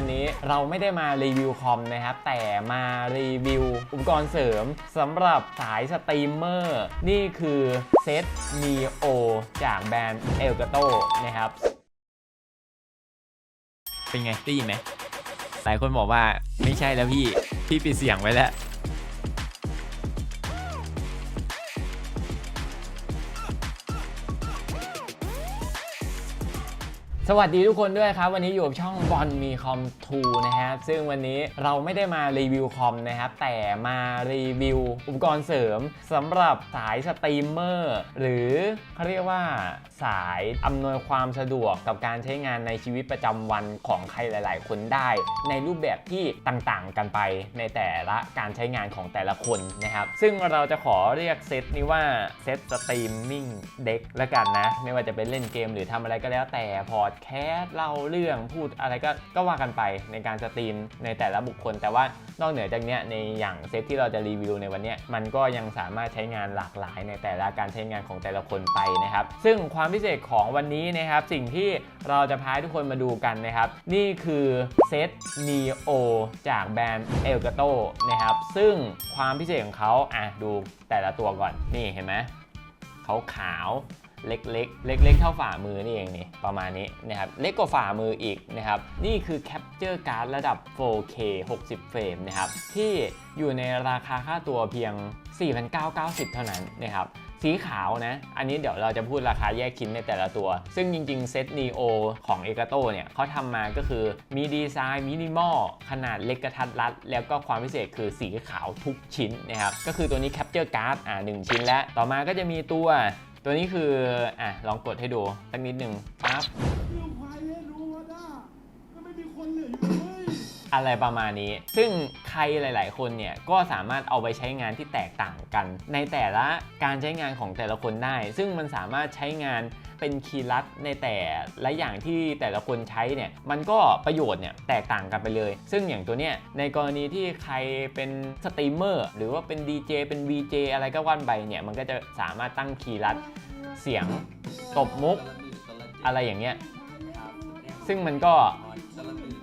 วันนี้เราไม่ได้มารีวิวคอมนะครับ แต่มารีวิวอุปกรณ์เสริมสำหรับสายสตรีมเมอร์ นี่คือเซต Neo จากแบรนด์ Elgato นะครับ เป็นไงได้ยินไหมหลายคนบอกว่าไม่ใช่แล้วพี่ พี่ปิดเสียงไว้แล้ว สวัสดีทุกคนด้วยครับ วันนี้อยู่กับช่องบอลมีคอมทูนะครับ ซึ่งวันนี้เราไม่ได้มารีวิวคอมนะครับ แต่มารีวิวอุปกรณ์เสริมสำหรับสายสตรีมเมอร์หรือเขาเรียกว่าสายอำนวยความสะดวกกับการใช้งานในชีวิตประจำวันของใครหลาย ๆ คนได้ ในรูปแบบที่ต่างๆ กันไปในแต่ละการใช้งานของแต่ละคนนะครับ ซึ่งเราจะขอเรียกเซตนี้ว่าเซตสตรีมมิ่งเด็กละกันนะ ไม่ว่าจะเป็นเล่นเกมหรือทำอะไรก็แล้วแต่พอแคสต์เล่าเรื่องพูดอะไรก็ก็ว่ากันไปในการสตรีมในแต่ละบุคคล แต่ว่านอกเหนือจากเนี้ยในอย่างเซตที่เราจะรีวิวในวันนี้มันก็ยังสามารถใช้งานหลากหลายในแต่ละการใช้งานของแต่ละคนไปนะครับ ซึ่งความพิเศษของวันนี้นะครับ สิ่งที่เราจะพาทุกคนมาดูกันนะครับ นี่คือเซต Neo จากแบรนด์ Elgato นะครับ ซึ่งความพิเศษของเขาอะดูแต่ละตัวก่อนนี่เห็นไหมขาวขาว เล็กๆ เล็กๆ เท่าฝ่ามือนี่เองนี่ประมาณนี้นะครับเล็กกว่าฝ่ามืออีกนะครับนี่คือแคปเจอร์การ์ดระดับ 4K 60 เฟรมนะครับที่อยู่ในราคาค่าตัวเพียง 4,990 เท่านั้นนะครับสีขาวนะ อันนี้เดี๋ยวเราจะพูดราคาแยกชิ้นในแต่ละตัว ซึ่งจริงๆ เซต Neo ของ e g a t o เนี่ยเขาทำมาก็คือมีดีไซน์มินิมอลขนาดเล็กกระทัดรัด แล้วก็ความพิเศษคือสีขาวทุกชิ้นนะครับ ก็คือตัวนี้แคปเจอร์การ์ดอ่าหนึ่งชิ้นแล้วต่อมาก็จะมีตัว ตัวนี้คือ อะ ลองกดให้ดูสักนิดหนึ่งปั๊บเรื่องควายเล่นรู้ว่าด้าก็ไม่มีคนเหลืออยู่เลยอะไรประมาณนี้ ซึ่งใครหลาย ๆ คนเนี่ย ก็สามารถเอาไปใช้งานที่แตกต่างกัน ในแต่ละการใช้งานของแต่ละคนได้ ซึ่งมันสามารถใช้งาน เป็นคีย์ลัดในแต่ละอย่างที่แต่ละคนใช้เนี่ยมันก็ประโยชน์เนี่ยแตกต่างกันไปเลย ซึ่งอย่างตัวเนี้ยในกรณีที่ใครเป็นสตรีมเมอร์หรือว่าเป็น DJ เป็น VJ อะไรก็ว่านไปเนี่ยมันก็จะสามารถตั้งคีย์ลัดเสียงตบมุก อะไรอย่างเงี้ยซึ่งมันก็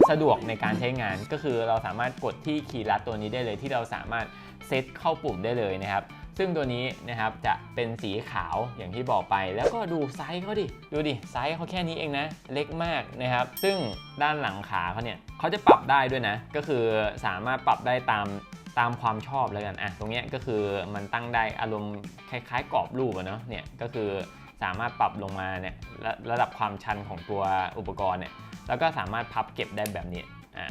สะดวกในการใช้งานก็คือเราสามารถกดที่คีย์ลัดตัวนี้ได้เลยที่เราสามารถเซตเข้าปุ่มได้เลยนะครับ ซึ่งตัวนี้นะครับจะเป็นสีขาวอย่างที่บอกไปแล้วก็ดูไซส์เขาดิ ดูดิไซส์เขาแค่นี้เองนะ เล็กมากนะครับ ซึ่งด้านหลังขาเขาเนี่ยเขาจะปรับได้ด้วยนะ ก็คือสามารถปรับได้ตามตามความชอบแล้วกันอะตรงเนี้ยก็คือมันตั้งได้อารมณ์คล้ายๆกรอบรูปอะเนาะเนี่ยก็คือสามารถปรับลงมาเนี่ยระระดับความชันของตัวอุปกรณ์เนี่ยแล้วก็สามารถพับเก็บได้แบบนี้อ่า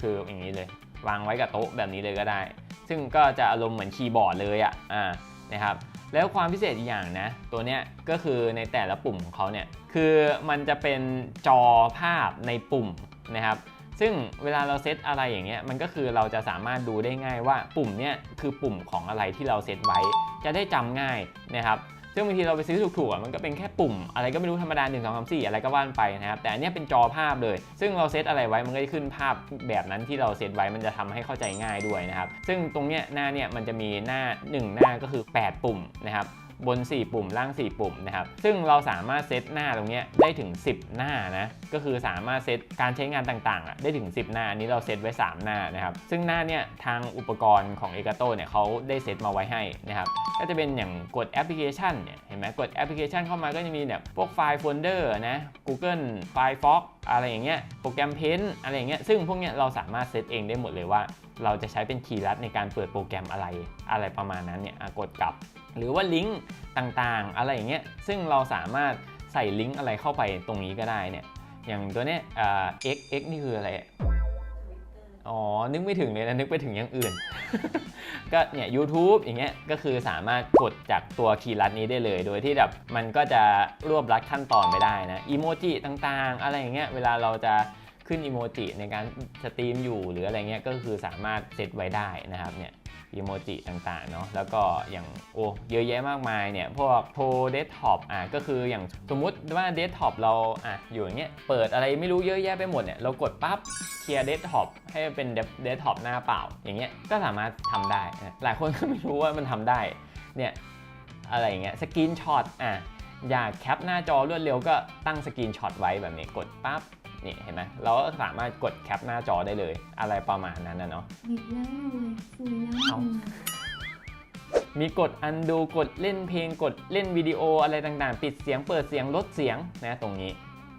คืออย่างนี้เลยวางไว้กับโต๊ะแบบนี้เลยก็ได้ ซึ่งก็จะอารมณ์เหมือนคีย์บอร์ดเลยอะอ่านะครับแล้วความพิเศษอีกอย่างนะ ตัวเนี้ยก็คือในแต่ละปุ่มของเขาเนี่ยคือมันจะเป็นจอภาพในปุ่มนะครับซึ่งเวลาเราเซตอะไรอย่างเงี้ยมันก็คือเราจะสามารถดูได้ง่ายว่าปุ่มเนี้ยคือปุ่มของอะไรที่เราเซตไว้จะได้จำง่ายนะครับ ซึ่งบางทีเราไปซื้อถูกๆมันก็เป็นแค่ปุ่ม อะไรก็ไม่รู้ธรรมดา1 2 3 4 อะไรก็ว่านไปนะครับ แต่อันนี้เป็นจอภาพเลย ซึ่งเราเซตอะไรไว้มันก็จะขึ้นภาพแบบนั้นที่เราเซตไว้มันจะทำให้เข้าใจง่ายด้วยนะครับ ซึ่งตรงเนี้ยหน้าเนี่ยมันจะมีหน้า 1 หน้าก็คือ 8 ปุ่มนะครับ บน 4 ปุ่มล่าง 4 ปุ่มนะครับ ซึ่งเราสามารถเซตหน้าตรงนี้ได้ถึง 10 หน้านะ ก็คือสามารถเซตการใช้งานต่างๆอะได้ถึง 10 หน้า อันนี้เราเซตไว้ 3 หน้านะครับ ซึ่งหน้าเนี่ยทางอุปกรณ์ของ e g a t o เนี่ยเขาได้เซตมาไว้ให้นะครับ ก็จะเป็นอย่างกดแอปพลิเคชันเนี่ย เห็นไหมกดแอปพลิเคชันเข้ามาก็จะมีแบบพวกไฟล์โฟลเดอร์นะ Google Firefox อะไรอย่างเงี้ย โปรแกรม Paint อะไรอย่างเงี้ย ซึ่งพวกเนี้ยเราสามารถเซตเองได้หมดเลยว่า เราจะใช้เป็นคีย์ลัดในการเปิดโปรแกรมอะไร อะไรประมาณนั้นเนี่ยกดกลับ หรือว่าลิงก์ต่างๆ อะไรอย่างเงี้ยซึ่งเราสามารถใส่ลิงก์อะไรเข้าไปตรงนี้ก็ได้เนี่ยอย่างตัวเนี้ยอ่า x x นี่คืออะไรอะอ๋อ นึกไม่ถึงเลยนะ นึกไปถึงอย่างอื่น ก็เนี่ย YouTube อย่างเงี้ย ก็คือสามารถกดจากตัวคีย์ลัดนี้ได้เลย โดยที่แบบมันก็จะรวบรัดขั้นตอนไปได้นะ อีโมจิต่างๆ อะไรอย่างเงี้ย เวลาเราจะขึ้นอีโมจิในการสตรีมอยู่หรืออะไรเงี้ย ก็คือสามารถเซตไว้ได้นะครับเนี่ย อีโมจิต่างๆเนาะแล้วก็อย่างโอ้เยอะแยะมากมายเนี่ยพวกโทรเดสก์ท็อปอะก็คืออย่างสมมุติว่าเดสก์ท็อปเราอะอยู่อย่างเงี้ยเปิดอะไรไม่รู้เยอะแยะไปหมดเนี่ยเรากดปั๊บเคลียร์เดสก์ท็อปให้เป็นเดสก์ท็อปหน้าเปล่า อย่างเงี้ยก็สามารถทำได้ หลายคนก็ไม่รู้ว่ามันทำได้เนี่ยอะไรอย่างเงี้ยสกรีนช็อตอะอยากแคปหน้าจอรวดเร็วก็ตั้งสกรีนช็อตไว้แบบนี้กดปั๊บ นี่เห็นไหมเราก็สามารถกดแคปหน้าจอได้เลย อะไรประมาณนั้นนะเนาะบิดแล้วเลยคุยแล้วเอามึงมีกด undo กดเล่นเพลงกดเล่นวิดีโออะไรต่างๆ ปิดเสียงเปิดเสียงลดเสียงนะตรงนี้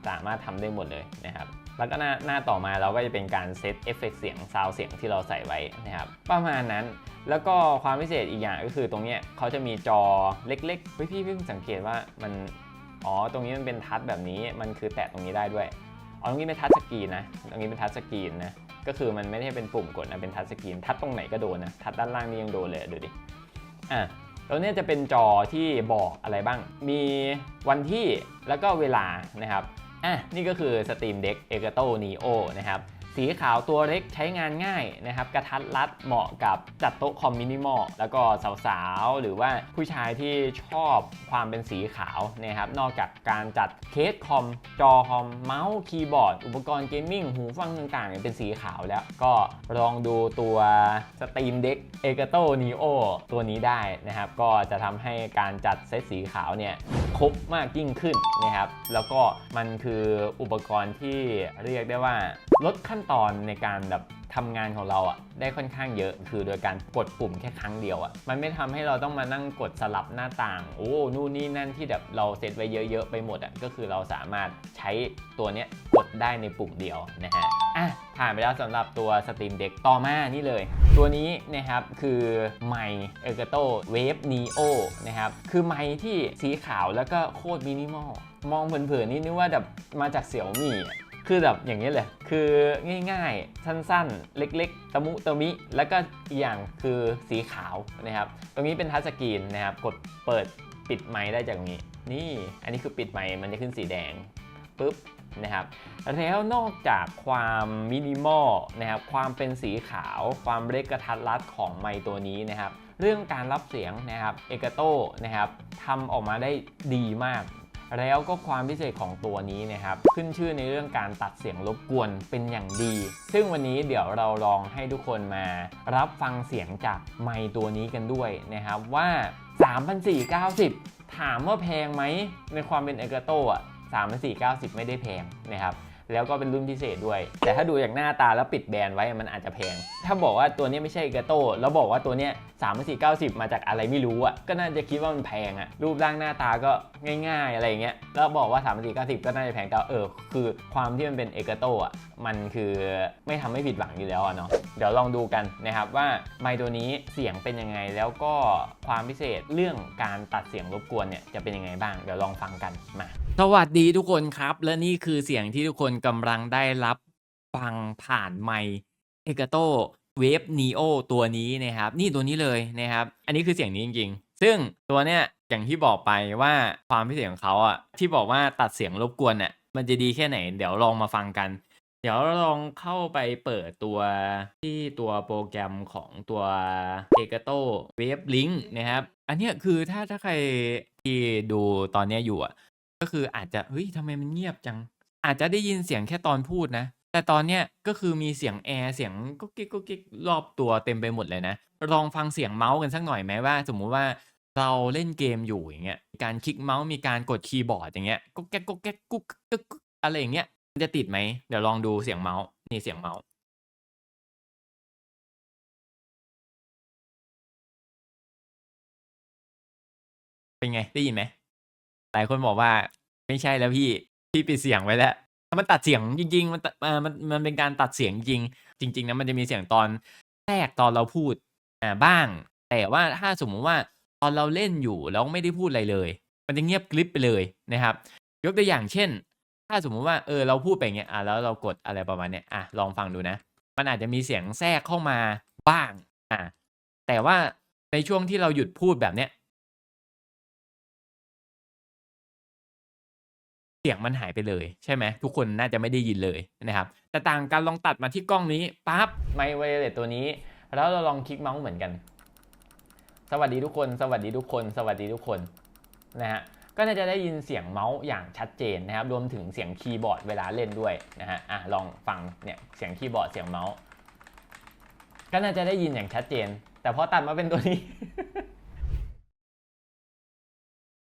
สามารถทำได้หมดเลยนะครับแล้วก็หน้าหน้าต่อมาเราก็จะเป็นการเซตเอฟเฟกเสียงซาวเสียงที่เราใส่ไว้นะครับประมาณนั้นแล้วก็ความพิเศษอีกอย่างก็คือตรงเนี้ยเขาจะมีจอเล็กๆเฮ้ยพี่เพิ่งสังเกตว่ามันอ๋อตรงนี้มันเป็นทัชแบบนี้มันคือแตะตรงนี้ได้ด้วย อ๋อตรงนี้เป็นทัชสกรีนนะ ตรงนี้เป็นทัชสกรีนนะ ก็คือมันไม่ได้เป็นปุ่มกดนะ เป็นทัชสกรีน ทัชตรงไหนก็โดนนะ ทัชด้านล่างนี่ยังโดนเลยดูดิ อะตัวเนี้ยจะเป็นจอที่บอกอะไรบ้าง มีวันที่แล้วก็เวลานะครับ อะ นี่ก็คือ Steam Deck e g a t o Neo นะครับ สีขาวตัวเล็กใช้งานง่ายนะครับ กระทัดรัดเหมาะกับจัดโต๊ะคอมมินิมอลแล้วก็สาวๆ หรือว่าผู้ชายที่ชอบความเป็นสีขาวนะครับ นอกจากการจัดเคสคอม จอคอม เมาส์ คีย์บอร์ด อุปกรณ์เกมมิ่ง หูฟังต่างๆเนี่ยเป็นสีขาวแล้วก็ลองดูตัว Steam Deck e g a t o Neo ตัวนี้ได้นะครับ ก็จะทำให้การจัดเซตสีขาวเนี่ย ครบมากยิ่งขึ้นนะครับ แล้วก็มันคืออุปกรณ์ที่เรียกได้ว่าลดขั้นตอนในการแบบทำงานของเราอะ่ะได้ค่อนข้างเยอะคือโดยการกดปุ่มแค่ครั้งเดียวอะ่ะมันไม่ทำให้เราต้องมานั่งกดสลับหน้าต่าง โอ้นู่นนี่นั่นที่แบบเราเซตไว้เยอะๆไปหมดอะก็คือเราสามารถใช้ตัวเนี้ยกดได้ในปุ่มเดียวนะฮะ อะผ่านไปแล้วสำหรับตัว Steam Deck ต่อมานี่เลย ตัวนี้นะครับคือไมค์ Elgato Wave Neo นะครับ คือไมค์ที่สีขาวแล้วก็โคตรมินิมอล มองเผินๆนี่นึกว่าแบบมาจากเสี่ยวมี่คือแบบอย่างนี้เลย คือง่ายๆ สั้นๆ เล็กๆ ตะมุตะมิ แล้วก็อีกอย่างคือสีขาวนะครับ ตรงนี้เป็นทัชสกรีนนะครับ กดเปิดปิดไมค์ได้จากตรงนี้ นี่ อันนี้คือปิดไมค์มันจะขึ้นสีแดง ปุ๊บ นะครับแล้วนอกจากความมินิมอลนะครับความเป็นสีขาว ความเล็กกระทัดรัดของไมค์ตัวนี้นะครับเรื่องการรับเสียงนะครับเอกโตนะครับทำออกมาได้ดีมาก แล้วก็ความพิเศษของตัวนี้นะครับขึ้นชื่อในเรื่องการตัดเสียงรบกวนเป็นอย่างดี ซึ่งวันนี้เดี๋ยวเราลองให้ทุกคนมารับฟังเสียงจากไมค์ตัวนี้กันด้วยนะครับว่า 3,490 ถามว่าแพงไหมในความเป็นเอกโตอะ 3,490 ไม่ได้แพงนะครับแล้วก็เป็นรุ่นพิเศษด้วย แต่ถ้าดูจากหน้าตาแล้วปิดแบรนด์ไว้มันอาจจะแพง ถ้าบอกว่าตัวนี้ไม่ใช่เกโต้แล้วบอกว่าตัวนี้สามสี่เก้าสิบมาจากอะไรไม่รู้อะก็น่าจะคิดว่ามันแพงอะรูปร่างหน้าตาก็ง่ายๆอะไรเงี้ยแล้วบอกว่า3ามสี่เก้าสิบก็น่าจะแพงแต่เออคือความที่มันเป็นเอกโต้อะมันคือไม่ทำให้ผิดหวังอยู่แล้วเนาะเดี๋ยวลองดูกันนะครับว่าไมค์ตัวนี้เสียงเป็นยังไงแล้วก็ความพิเศษเรื่องการตัดเสียงรบกวนเนี่ยจะเป็นยังไงบ้างเดี๋ยวลองฟังกันมา สวัสดีทุกคนครับ และนี่คือเสียงที่ทุกคนกำลังได้รับฟังผ่านไมค์เอกโตเวฟนีโอตัวนี้นะครับ นี่ตัวนี้เลยนะครับ อันนี้คือเสียงนี้จริงๆ ซึ่งตัวเนี้ยอย่างที่บอกไปว่าความพิเศษของเขาอะที่บอกว่าตัดเสียงรบกวนอะมันจะดีแค่ไหน เดี๋ยวลองมาฟังกัน เดี๋ยวลองเข้าไปเปิดตัวที่ตัวโปรแกรมของตัว e g a t o Wave Link นะครับ อันเนี้ยคือถ้าถ้าใครที่ดูตอนเนี้ยอยู่อะ ก็คืออาจจะเฮ้ยทำไมมันเงียบจัง อาจจะได้ยินเสียงแค่ตอนพูดนะ แต่ตอนเนี้ยก็คือมีเสียงแอร์เสียงกุ๊กกิ๊กกุ๊กกิ๊กรอบตัวเต็มไปหมดเลยนะลองฟังเสียงเมาส์กันสักหน่อยไหมว่า สมมุติว่าเราเล่นเกมอยู่อย่างเงี้ยการคลิกเมาส์มีการกดคีย์บอร์ดอย่างเงี้ยกุ๊กแก๊กกุ๊กแก๊กกุ๊กกุ๊กกุ๊กอะไรอย่างเงี้ยมันจะติดไหมเดี๋ยวลองดูเสียงเมาส์นี่เสียงเมาส์เป็นไงได้ยินไหมหลายคนบอกว่า ไม่ใช่แล้วพี่ พี่ปิดเสียงไว้แล้วมันตัดเสียงจริง ๆ มันตัดอ่ามันมันเป็นการตัดเสียงจริง จริงๆนะมันจะมีเสียงตอนแทรกตอนเราพูดอ่าบ้าง แต่ว่าถ้าสมมุติว่าตอนเราเล่นอยู่แล้วไม่ได้พูดอะไรเลย มันจะเงียบกริบไปเลยนะครับ ยกตัวอย่างเช่น ถ้าสมมุติว่าเออเราพูดไปอย่างเงี้ยอะแล้วเรากดอะไรประมาณเนี้ยอะลองฟังดูนะ มันอาจจะมีเสียงแทรกเข้ามาบ้างอะแต่ว่าในช่วงที่เราหยุดพูดแบบเนี้ย เสียงมันหายไปเลยใช่ไหมทุกคนน่าจะไม่ได้ยินเลยนะครับ แต่ต่างกันลองตัดมาที่กล้องนี้ปั๊บไมค์ไวเลสตัวนี้ แล้วเราลองคลิกเมาส์เหมือนกัน สวัสดีทุกคน สวัสดีทุกคน สวัสดีทุกคนนะฮะก็น่าจะได้ยินเสียงเมาส์อย่างชัดเจนนะครับ รวมถึงเสียงคีย์บอร์ดเวลาเล่นด้วยนะฮะอะลองฟังเนี่ยเสียงคีย์บอร์ดเสียงเมาส์ก็น่าจะได้ยินอย่างชัดเจน แต่พอตัดมาเป็นตัวนี้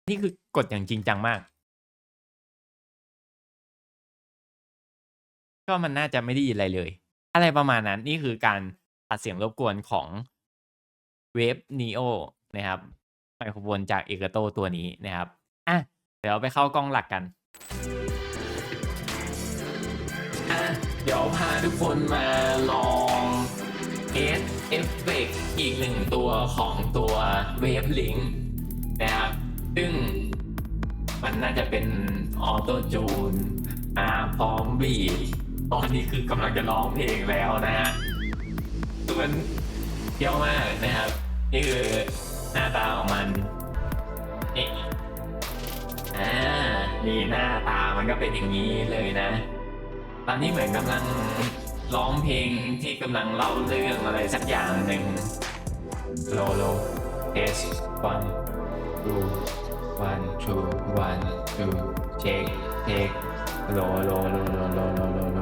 นี่คือกดอย่างจริงจังมาก ก็มันน่าจะไม่ได้ยินอะไรเลย อะไรประมาณนั้นนี่คือการตัดเสียงรบกวนของเวฟ Neo นะครับไมโครโฟนจากเอกโตตัวนี้นะครับอะเดี๋ยวไปเข้ากล้องหลักกันอะเดี๋ยวพาทุกคนมาลองเอสเอฟเฟกอีกหนึ่งตัวของตัวเวฟลิงนะครับซึ่งมันน่าจะเป็นออโต้จูนอาพร้อมบี ตอนนี้คือกำลังจะร้องเพลงแล้วนะฮะคือมันเที่ยวมากนะครับ นี่คือหน้าตาของมันนี่อ่านี่หน้าตามันก็เป็นอย่างนี้เลยนะ ตอนนี้เหมือนกำลังร้องเพลงที่กำลังเล่าเรื่องอะไรสักอย่างหนึ่งโลโลเอสวันทูวันทูวันทูเช็คเช็ค โลโลโลโลโลโลโลโล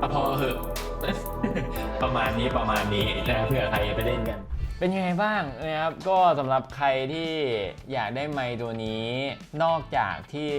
อะพอเหอะประมาณนี้ประมาณนี้นะเผื่อใครจะไปเล่นกัน เป็นยังไงบ้างนะครับก็สำหรับใครที่อยากได้ไมค์ตัวนี้ นอกจากที่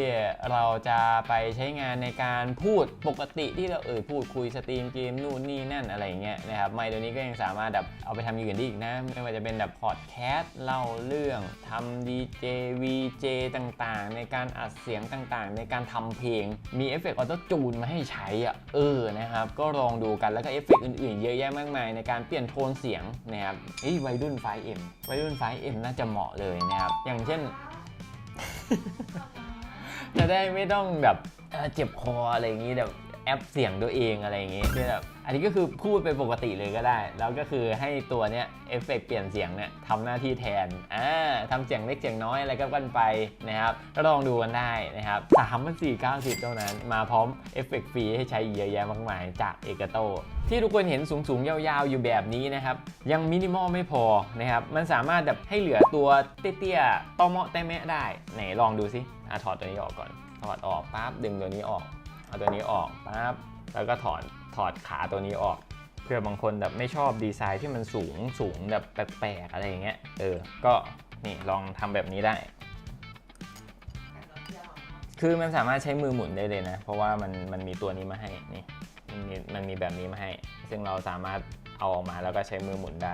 เราจะไปใช้งานในการพูดปกติที่เราเอ่ยพูดคุยสตรีมเกมนู่นนี่นั่นอะไรเงี้ยนะครับไมค์ตัวนี้ก็ยังสามารถแบบเอาไปทำอย่างอื่นได้อีกนะ ไม่ว่าจะเป็นแบบพอดแคสต์เล่าเรื่องทำดีเจวีเจต่างๆ ในการอัดเสียงต่างๆ ในการทำเพลงมีเอฟเฟกต์ออโต้จูนมาให้ใช้อะเออนะครับก็ลองดูกันแล้วก็เอฟเฟกต์อื่นๆ เยอะแยะมากมายในการเปลี่ยนโทนเสียงนะครับเฮ้ยวัยรุ่นไฟเอ็มวัยรุ่นไฟเอ็มน่าจะเหมาะเลยนะครับ อย่างเช่น จะได้ไม่ต้องแบบเจ็บคออะไรอย่างนี้แบบแอปเสียงตัวเองอะไรอย่างงี้ที่แบบ อันนี้ก็คือพูดไปปกติเลยก็ได้ แล้วก็คือให้ตัวเนี้ยเอฟเฟกต์เปลี่ยนเสียงเนี่ยทำหน้าที่แทนอ่าทำเสียงเล็กเสียงน้อยอะไรก็กันไปนะครับก็ลองดูกันได้นะครับสามพันสี่เก้าสิบเท่านั้น มาพร้อมเอฟเฟกต์ฟรีให้ใช้เยอะแยะมากมายจากเอกโตที่ทุกคนเห็นสูงๆ ยาวๆ อยู่แบบนี้นะครับ ยังมินิมอลไม่พอนะครับ มันสามารถแบบให้เหลือตัวเตี้ยๆต้อเมาะแต้แมะได้ ไหนลองดูสิอะถอดตัวนี้ออกก่อน ถอดออกปั๊บดึงตัวนี้ออก เอาตัวนี้ออกปั๊บแล้วก็ถอด ถอดขาตัวนี้ออกเพื่อบางคนแบบไม่ชอบดีไซน์ที่มันสูงสูงแบบแปลกๆอะไรอย่างเงี้ยเออก็นี่ลองทำแบบนี้ได้ คือมันสามารถใช้มือหมุนได้เลยนะ เพราะว่ามันมันมีตัวนี้มาให้นี่มันมีมันมีแบบนี้มาให้ ซึ่งเราสามารถเอาออกมาแล้วก็ใช้มือหมุนได้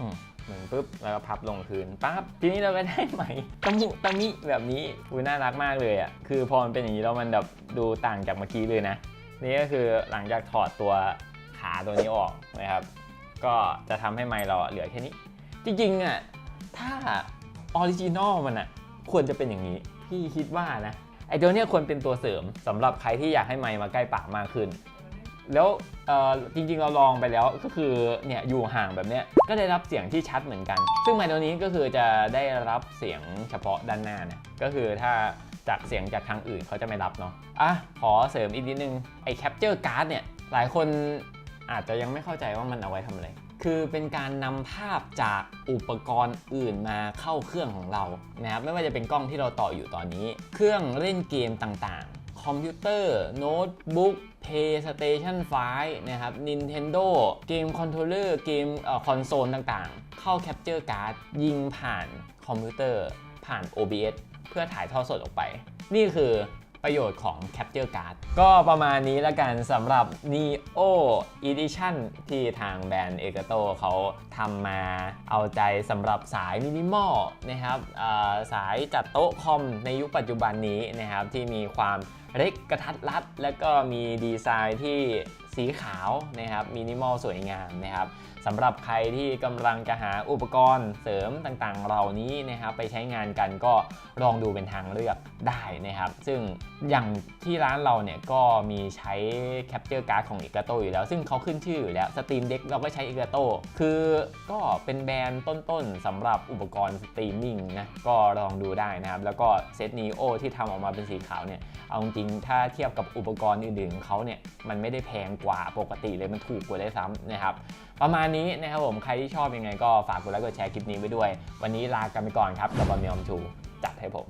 อืมหมุนปุ๊บแล้วก็พับลงคืนปั๊บทีนี้เราก็ได้ไหมตะมุตะมิแบบนี้อุ้ยน่ารักมากเลยอะคือพอมันเป็นอย่างนี้แล้วมันแบบดูต่างจากเมื่อกี้เลยนะ นี่ก็คือหลังจากถอดตัวขาตัวนี้ออกนะครับ ก็จะทำให้ไมค์เราเหลือแค่นี้ จริงๆอะถ้าออริจินอลมันอะควรจะเป็นอย่างนี้ พี่คิดว่านะไอตัวเนี้ยควรเป็นตัวเสริมสำหรับใครที่อยากให้ไมค์มาใกล้ปากมากขึ้น แล้วเอ่อจริงๆเราลองไปแล้วก็คือเนี่ยอยู่ห่างแบบเนี้ยก็ได้รับเสียงที่ชัดเหมือนกัน ซึ่งไมค์ตัวนี้ก็คือจะได้รับเสียงเฉพาะด้านหน้านะก็คือถ้า จากเสียงจากทางอื่นเขาจะไม่รับเนาะอะขอเสริมอีกนิดนึงไอ้ capture card เนี่ยหลายคนอาจจะยังไม่เข้าใจว่ามันเอาไว้ทำอะไรคือเป็นการนำภาพจากอุปกรณ์อื่นมาเข้าเครื่องของเรานะครับไม่ว่าจะเป็นกล้องที่เราต่ออยู่ตอนนี้ เครื่องเล่นเกมต่างๆ คอมพิวเตอร์ โน้ตบุ๊ก PlayStation 5 นะครับ Nintendo เกมคอนโทรลเลอร์เกมคอนโซลต่างๆ เข้า Capture Card ยิงผ่านคอมพิวเตอร์ ผ่าน OBS เพื่อถ่ายทอดสดออกไป นี่คือประโยชน์ของ Capture Card ก็ประมาณนี้แล้วกันสำหรับ Neo Edition ที่ทางแบรนด์เอกโตเขาทำมาเอาใจสำหรับสายมินิมอลนะครับสายจัดโต๊ะคอมในยุคปัจจุบันนี้นะครับ ที่มีความเล็กกระทัดรัด และก็มีดีไซน์ที่สีขาวนะครับมินิมอลสวยงามนะครับสำหรับใครที่กำลังจะหาอุปกรณ์เสริมต่างๆ เหล่านี้นะครับไปใช้งานกันก็ลองดูเป็นทางเลือกได้นะครับ ซึ่งอย่างที่ร้านเราเนี่ยก็มีใช้ Capture Card ของ e g a t o อยู่แล้ว ซึ่งเขาขึ้นชื่ออยู่แล้ว Steam Deck เราก็ใช้ e g a t o คือก็เป็นแบรนด์ต้นๆสำหรับอุปกรณ์สตรีมมิ่งนะก็ลองดูได้นะครับ แล้วก็เซต Neo ที่ทำออกมาเป็นสีขาวเนี่ยเอาจริงถ้าเทียบกับอุปกรณ์อื่นๆของเขาเนี่ยมันไม่ได้แพงกว่าปกติเลยมันถูกกว่าได้ซ้ำนะครับ ประมาณนี้นะครับผมใครที่ชอบยังไงก็ฝากกดไลค์กดแชร์คลิปนี้ไว้ด้วย วันนี้ลากันไปก่อนครับกับบอลเมียมชูจัดให้ผม